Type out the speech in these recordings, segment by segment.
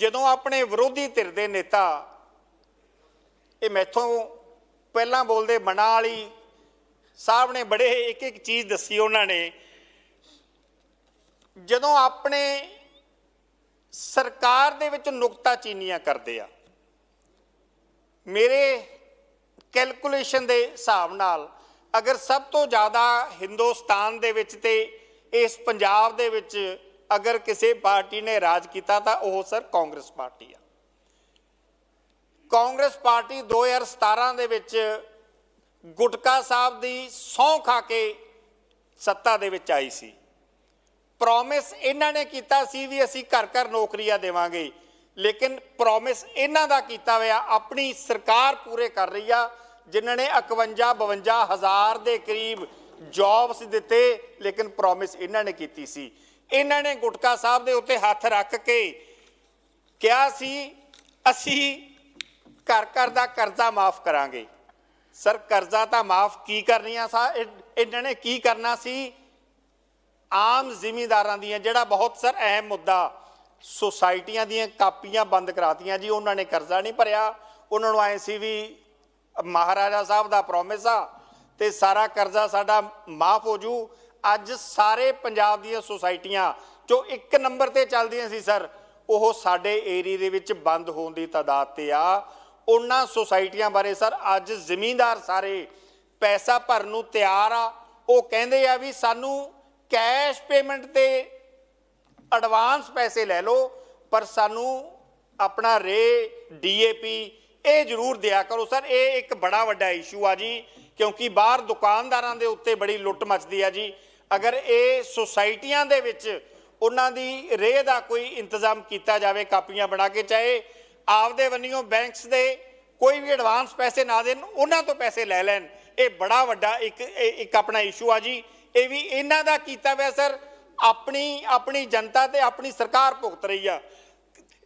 ਜਦੋਂ ਆਪਣੇ ਵਿਰੋਧੀ ਧਿਰ ਦੇ ਨੇਤਾ, ਇਹ ਮੈਥੋਂ ਪਹਿਲਾਂ ਬੋਲਦੇ ਮਨਾ ਵਾਲੀ ਸਾਹਿਬ ਨੇ ਬੜੇ ਇੱਕ ਇੱਕ ਚੀਜ਼ ਦੱਸੀ ਉਹਨਾਂ ਨੇ। ਜਦੋਂ ਆਪਣੇ ਸਰਕਾਰ ਦੇ ਵਿੱਚ ਨੁਕਤਾਚੀਨੀਆਂ ਕਰਦੇ ਆ, ਮੇਰੇ ਕੈਲਕੂਲੇਸ਼ਨ ਦੇ ਹਿਸਾਬ ਨਾਲ ਅਗਰ ਸਭ ਤੋਂ ਜ਼ਿਆਦਾ ਹਿੰਦੁਸਤਾਨ ਦੇ ਵਿੱਚ ਤੇ ਇਸ ਪੰਜਾਬ ਦੇ ਵਿੱਚ ਅਗਰ ਕਿਸੇ ਪਾਰਟੀ ਨੇ ਰਾਜ ਕੀਤਾ ਤਾਂ ਉਹ ਸਰ ਕਾਂਗਰਸ ਪਾਰਟੀ ਆ। ਕਾਂਗਰਸ ਪਾਰਟੀ 2017 ਦੇ ਵਿੱਚ ਗੁਟਕਾ ਸਾਹਿਬ ਦੀ ਸਹੁੰ ਖਾ ਕੇ ਸੱਤਾ ਦੇ ਵਿੱਚ ਆਈ ਸੀ। ਪ੍ਰੋਮਿਸ ਇਹਨਾਂ ਨੇ ਕੀਤਾ ਸੀ ਵੀ ਅਸੀਂ ਘਰ ਘਰ ਨੌਕਰੀਆਂ ਦੇਵਾਂਗੇ, ਲੇਕਿਨ ਪ੍ਰੋਮਿਸ ਇਹਨਾਂ ਦਾ ਕੀਤਾ ਹੋਇਆ, ਆਪਣੀ ਸਰਕਾਰ ਪੂਰੇ ਕਰ ਰਹੀ ਆ, ਜਿਨ੍ਹਾਂ ਨੇ 51 52 ਹਜ਼ਾਰ ਦੇ ਕਰੀਬ ਜੌਬਸ ਦਿੱਤੇ, ਲੇਕਿਨ ਪ੍ਰੋਮਿਸ ਇਹਨਾਂ ਨੇ ਕੀਤੀ ਸੀ। ਇਹਨਾਂ ਨੇ ਗੁਟਕਾ ਸਾਹਿਬ ਦੇ ਉੱਤੇ ਹੱਥ ਰੱਖ ਕੇ ਕਿਹਾ ਸੀ, ਅਸੀਂ ਘਰ ਘਰ ਦਾ ਕਰਜ਼ਾ ਮਾਫ ਕਰਾਂਗੇ। ਸਰ, ਕਰਜ਼ਾ ਤਾਂ ਮਾਫ ਕੀ ਕਰਨੀਆਂ ਸਾ ਇਹਨਾਂ ਨੇ ਕੀ ਕਰਨਾ ਸੀ? ਆਮ ਜ਼ਿਮੀਂਦਾਰਾਂ ਦੀਆਂ ਜਿਹੜਾ ਬਹੁਤ ਸਰ ਅਹਿਮ ਮੁੱਦਾ, ਸੁਸਾਇਟੀਆਂ ਦੀਆਂ ਕਾਪੀਆਂ ਬੰਦ ਕਰਾਤੀਆਂ ਜੀ, ਉਹਨਾਂ ਨੇ ਕਰਜ਼ਾ ਨਹੀਂ ਭਰਿਆ। ਉਹਨਾਂ ਨੂੰ ਆਏ ਸੀ ਵੀ ਮਹਾਰਾਜਾ ਸਾਹਿਬ ਦਾ ਪ੍ਰੋਮਿਸ ਆ ਤੇ ਸਾਰਾ ਕਰਜ਼ਾ ਸਾਡਾ ਮਾਫ ਹੋ ਜੂ। ਅੱਜ ਸਾਰੇ ਪੰਜਾਬ ਦੀਆਂ ਸੁਸਾਇਟੀਆਂ, ਜੋ ਇੱਕ ਨੰਬਰ ਤੇ ਚੱਲਦੀਆਂ ਸੀ ਸਰ, ਉਹ ਸਾਡੇ ਏਰੀਏ ਦੇ ਵਿੱਚ ਬੰਦ ਹੋਣ ਦੀ ਤਾਦਾਦ ਤੇ ਆ। ਉਹਨਾਂ ਸੁਸਾਇਟੀਆਂ ਬਾਰੇ ਸਰ, ਅੱਜ ਜ਼ਿਮੀਂਦਾਰ ਸਾਰੇ ਪੈਸਾ ਭਰਨ ਨੂੰ ਤਿਆਰ ਆ। ਉਹ ਕਹਿੰਦੇ ਆ ਵੀ ਸਾਨੂੰ ਕੈਸ਼ ਪੇਮੈਂਟ ਤੇ ਐਡਵਾਂਸ ਪੈਸੇ ਲੈ ਲਓ, ਪਰ ਸਾਨੂੰ ਆਪਣਾ ਰੇ ਡੀਏਪੀ ਇਹ ਜ਼ਰੂਰ ਦਿਆ ਕਰੋ ਸਰ, ਇਹ ਇੱਕ ਬੜਾ ਵੱਡਾ ਇਸ਼ੂ ਆ ਜੀ, ਕਿਉਂਕਿ ਬਾਹਰ ਦੁਕਾਨਦਾਰਾਂ ਦੇ ਉੱਤੇ ਬੜੀ ਲੁੱਟ ਮਚਦੀ ਆ ਜੀ। ਅਗਰ ਇਹ ਸੁਸਾਇਟੀਆਂ ਦੇ ਵਿੱਚ ਉਹਨਾਂ ਦੀ ਰੇਹ ਦਾ ਕੋਈ ਇੰਤਜ਼ਾਮ ਕੀਤਾ ਜਾਵੇ, ਕਾਪੀਆਂ ਬਣਾ ਕੇ, ਚਾਹੇ ਆਪਦੇ ਵੰਨਿਓ ਬੈਂਕਸ ਦੇ ਕੋਈ ਵੀ ਐਡਵਾਂਸ ਪੈਸੇ ਨਾ ਦੇਣ, ਉਹਨਾਂ ਤੋਂ ਪੈਸੇ ਲੈ ਲੈਣ, ਇਹ ਬੜਾ ਵੱਡਾ ਇੱਕ ਇਹ ਇੱਕ ਆਪਣਾ ਇਸ਼ੂ ਆ ਜੀ। ਇਹ ਵੀ ਇਹਨਾਂ ਦਾ ਕੀਤਾ ਹੋਇਆ ਸਰ, ਆਪਣੀ ਆਪਣੀ ਜਨਤਾ ਤੇ ਆਪਣੀ ਸਰਕਾਰ ਭੁਗਤ ਰਹੀ ਆ।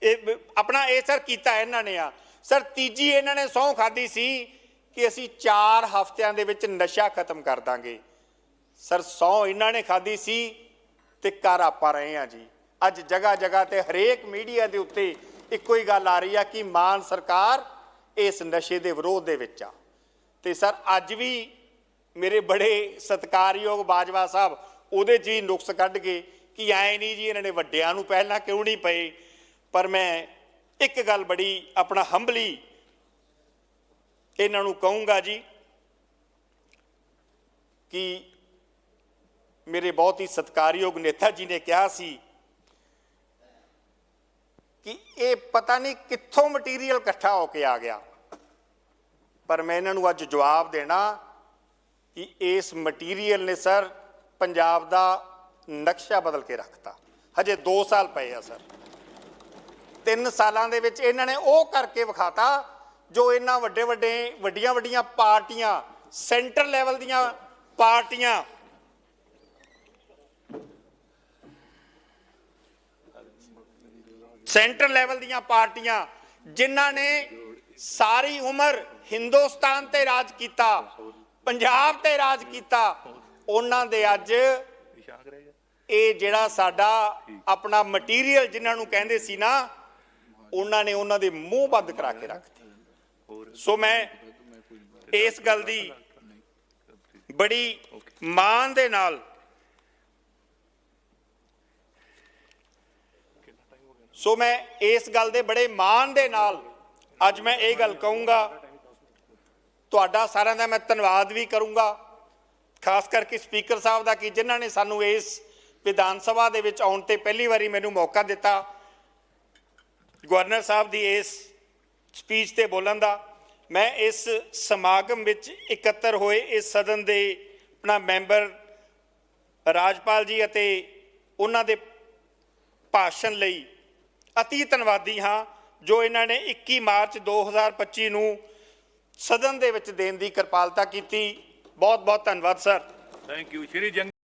ਇਹ, ਆਪਣਾ ਇਹ ਸਰ ਕੀਤਾ ਇਹਨਾਂ ਨੇ ਆ। ਸਰ, ਤੀਜੀ ਇਹਨਾਂ ਨੇ ਸਹੁੰ ਖਾਦੀ ਸੀ ਕਿ ਅਸੀਂ 4 ਹਫ਼ਤਿਆਂ ਦੇ ਵਿੱਚ ਨਸ਼ਾ ਖਤਮ ਕਰ ਦਾਂਗੇ। ਸਰ, ਸਹੁੰ ਇਹਨਾਂ ਨੇ ਖਾਦੀ ਸੀ ਤੇ ਕਰ ਆਪਾਂ ਰਹੇ ਆ ਜੀ। ਅੱਜ ਜਗ੍ਹਾ ਜਗ੍ਹਾ ਤੇ ਹਰੇਕ ਮੀਡੀਆ ਦੇ ਉੱਤੇ ਇੱਕੋ ਹੀ ਗੱਲ ਆ ਰਹੀ ਆ ਕਿ ਮਾਨ ਸਰਕਾਰ ਇਸ ਨਸ਼ੇ ਦੇ ਵਿਰੋਧ ਦੇ ਵਿੱਚ ਆ। ਤੇ ਸਰ, ਅੱਜ ਵੀ ਮੇਰੇ ਬੜੇ ਸਤਿਕਾਰਯੋਗ ਬਾਜਵਾ ਸਾਹਿਬ ਉਹਦੇ 'ਚ ਹੀ ਨੁਕਸ ਕੱਢ ਕੇ ਕਿ ਐ ਨਹੀਂ ਜੀ, ਇਹਨਾਂ ਨੇ ਵੱਡਿਆਂ ਨੂੰ ਪਹਿਲਾਂ ਕਿਉਂ ਨਹੀਂ ਪਏ? ਪਰ ਮੈਂ ਇੱਕ ਗੱਲ ਬੜੀ ਆਪਣਾ ਹੰਬਲੀ ਇਹਨਾਂ ਨੂੰ ਕਹੂੰਗਾ ਜੀ ਕਿ ਮੇਰੇ ਬਹੁਤ ਹੀ ਸਤਿਕਾਰਯੋਗ ਨੇਤਾ ਜੀ ਨੇ ਕਿਹਾ ਸੀ ਕਿ ਇਹ ਪਤਾ ਨਹੀਂ ਕਿੱਥੋਂ ਮਟੀਰੀਅਲ ਇਕੱਠਾ ਹੋ ਕੇ ਆ ਗਿਆ। ਪਰ ਮੈਂ ਇਹਨਾਂ ਨੂੰ ਅੱਜ ਜਵਾਬ ਦੇਣਾ ਕਿ ਇਸ ਮਟੀਰੀਅਲ ਨੇ ਸਰ ਪੰਜਾਬ ਦਾ ਨਕਸ਼ਾ ਬਦਲ ਕੇ ਰੱਖਤਾ। ਹਜੇ 2 ਸਾਲ ਪਏ ਆ ਸਰ। 3 ਸਾਲਾਂ ਦੇ ਵਿੱਚ ਇਹਨਾਂ ਨੇ ਉਹ ਕਰਕੇ ਵਿਖਾਤਾ, ਜੋ ਇਹਨਾਂ ਵੱਡੇ ਵੱਡੇ, ਵੱਡੀਆਂ ਵੱਡੀਆਂ ਪਾਰਟੀਆਂ, ਸੈਂਟਰ ਲੈਵਲ ਦੀਆਂ ਪਾਰਟੀਆਂ। ਸੈਂਟਰ ਲੈਵਲ ਦੀਆਂ ਪਾਰਟੀਆਂ, ਜਿਨ੍ਹਾਂ ਨੇ ਸਾਰੀ ਉਮਰ ਹਿੰਦੁਸਤਾਨ ਤੇ ਰਾਜ ਕੀਤਾ, ਪੰਜਾਬ ਤੇ ਰਾਜ ਕੀਤਾ, ਉਹਨਾਂ ਦੇ ਅੱਜ ਇਹ ਜਿਹੜਾ ਸਾਡਾ ਆਪਣਾ ਮਟੀਰੀਅਲ ਜਿਨ੍ਹਾਂ ਨੂੰ ਕਹਿੰਦੇ ਸੀ ਨਾ ਉਹਨਾਂ ਨੇ ਉਹਨਾਂ ਦੇ ਮੂੰਹ ਬੰਦ ਕਰਾ ਕੇ ਰੱਖਤੇ ਸੋ ਮੈਂ ਇਸ ਗੱਲ ਦੀ ਬੜੀ ਮਾਣ ਦੇ ਨਾਲ ਸੋ ਮੈਂ ਇਸ ਗੱਲ ਦੇ ਬੜੇ ਮਾਣ ਦੇ ਨਾਲ ਅੱਜ ਮੈਂ ਇਹ ਗੱਲ ਕਹੂੰਗਾ। ਤੁਹਾਡਾ ਸਾਰਿਆਂ ਦਾ ਮੈਂ ਧੰਨਵਾਦ ਵੀ ਕਰੂੰਗਾ। ਖਾਸ ਕਰਕੇ ਸਪੀਕਰ ਸਾਹਿਬ ਦਾ ਕਿ ਜਿਨ੍ਹਾਂ ਨੇ ਸਾਨੂੰ ਇਸ ਵਿਧਾਨ ਸਭਾ ਦੇ ਵਿੱਚ ਆਉਣ ਤੇ ਪਹਿਲੀ ਵਾਰੀ ਮੈਨੂੰ ਮੌਕਾ ਦਿੱਤਾ। ਗਵਰਨਰ ਸਾਹਿਬ ਦੀ ਇਸ ਸਪੀਚ ਤੇ ਬੋਲਣ ਦਾ, ਮੈਂ ਇਸ ਸਮਾਗਮ ਵਿੱਚ ਇਕੱਤਰ ਹੋਏ ਇਸ ਸਦਨ ਦੇ ਆਪਣਾ ਮੈਂਬਰ ਰਾਜਪਾਲ ਜੀ ਅਤੇ ਉਹਨਾਂ ਦੇ ਭਾਸ਼ਣ ਲਈ ਅਤੀ ਧੰਨਵਾਦੀ ਹਾਂ, ਜੋ ਇਹਨਾਂ ਨੇ 21 ਮਾਰਚ 2025 ਨੂੰ ਸਦਨ ਦੇ ਵਿੱਚ ਦੇਣ ਦੀ ਕਿਰਪਾਲਤਾ ਕੀਤੀ। ਬਹੁਤ ਬਹੁਤ ਧੰਨਵਾਦ, ਸਰ। Thank you Shri